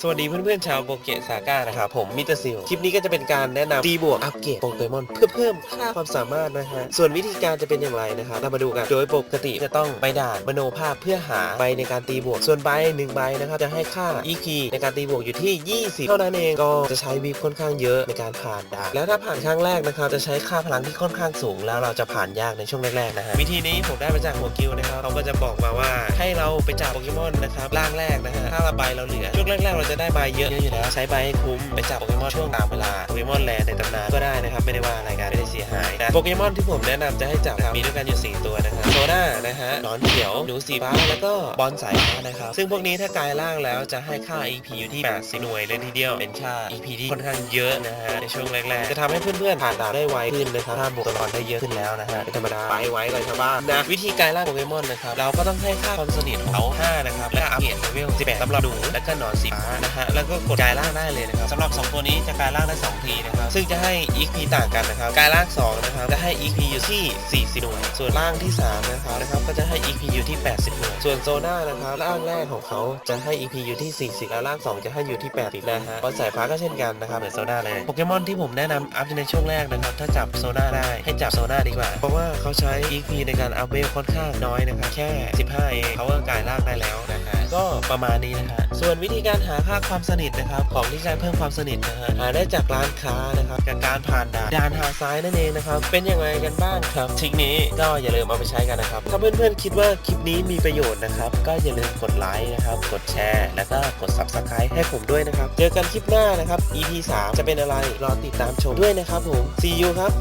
สวัสดีเพื่อนๆชาวโปเกะซาก้านะครับผมมิเตอร์ซิลคลิปนี้ก็จะเป็นการแนะนำตีบวกอัปเกรดโปเกมอนเพื่อเพิ่มค่าความสามารถนะฮะส่วนวิธีการจะเป็นอย่างไรนะครับเรามาดูกัน โดยปกติจะต้องไปด่านมโนภาพเพื่อหาใบในการตีบวก ส่วนใบหนึ่งใบนะครับจะให้ค่า EP ในการตีบวกอยู่ที่ 20 เท่านั้นเองก็จะใช้วีค่อนข้างเยอะในการผ่านด่านแล้วถ้าผ่านครั้งแรกนะครับจะใช้ค่าพลังที่ค่อนข้างสูง แล้วเราจะผ่านยากในช่วงแรกๆนะฮะวิธีนี้ผมได้มาจากหัวกิลนะครับเขาก็จะบอกมาว่าให้เราไปจับโปเกมอนนะครับร่างแรกนะฮะถ้าเราใบเราเหลือช่วงแรกๆเราจะได้ใบเยอะอยู่แล้วใช้ใบให้คุ้มไปจับโปเกมอนช่วงตามเวลาโปเกมอนแลนในตำนานก็ได้นะครับไม่ได้ว่าอะไรกันไม่ได้เสียหายนะโปเกมอนที่ผมแนะนำจะให้จับครับมีด้วยกันอยู่ 4 ตัวนะครับโซ น่านะฮะหนอนเขียว หนูสีฟ้า แล้วก็บอลสายฟ้านะครับ ซึ่งพวกนี้ถ้ากลายร่างแล้วจะให้ค่า EP อยู่ที่80หน่วยเลยทีเดียว เป็นค่า EP ที่ค่อนข้างเยอะนะฮะ ในช่วงแรกๆ จะทำให้เพื่อนๆผ่านด่านได้ไวขึ้นนะครับถ้าบวกตัวละครได้เยอะขึ้นแล้วนะฮะเป็นธรรมดา ไปไว้ก่อนชาวบ้านนะ วิธีกลายร่างโปเกมอนนะครับ เราก็ต้องให้ค่าความสนิทเขา5นะครับ และอัปเกรดเลเวล11สำหรับหนูและก็หนอนสีฟ้านะฮะ แล้วก็กดกลายร่างได้เลยนะครับสำหรับ 2 ตัวนี้จะกลายร่างได้2ทีนะครับ ซึ่งจะให้ EP ต่างกันนะครับ กลายร่าง2นะครับจะให้ EP อยู่ที่40หน่วย ส่วนร่างที่3นะครับนะครับก็จะให้ EP อยู่ที่ 80หน่วยส่วนโซน่านะครับร่างแรกของเขาจะให้ EP อยู่ที่ 40แล้วร่าง 2 จะให้อยู่ที่ 80นะฮะบอลสายฟ้าก็เช่นกันนะครับเหมือนโซน่าเลยโปเกมอนที่ผมแนะนำอัพในช่วงแรกนะครับถ้าจับโซน่าได้ให้จับโซน่าดีกว่า เพราะว่าเขาใช้ EP ในการอัพเวลค่อนข้างน้อยนะครับแค่ 15เองเขาก็กลายร่างได้แล้วนะฮะ ก็ประมาณนี้นะฮะส่วนวิธีการหาค่าความสนิทนะครับ ของที่ใช้เพิ่มความสนิทนะฮะหาได้จากร้านค้านะครับกับการผ่านด่านด่านหาซ้ายนั่นเองนะครับ เป็นยังไงกันบ้างครับทริกนี้ก็อย่าลืมเอาไปใช้กันนะครับ ถ้าเพื่อนๆคิดว่าคลิปนี้มีประโยชน์นะครับ ก็อย่าลืมกดไลค์นะครับ กดแชร์ แล้วก็กด subscribe ให้ผมด้วยนะครับ เจอกันคลิปหน้านะครับ EP 3 จะเป็นอะไรรอติดตามชมด้วยนะครับผม see you ครับ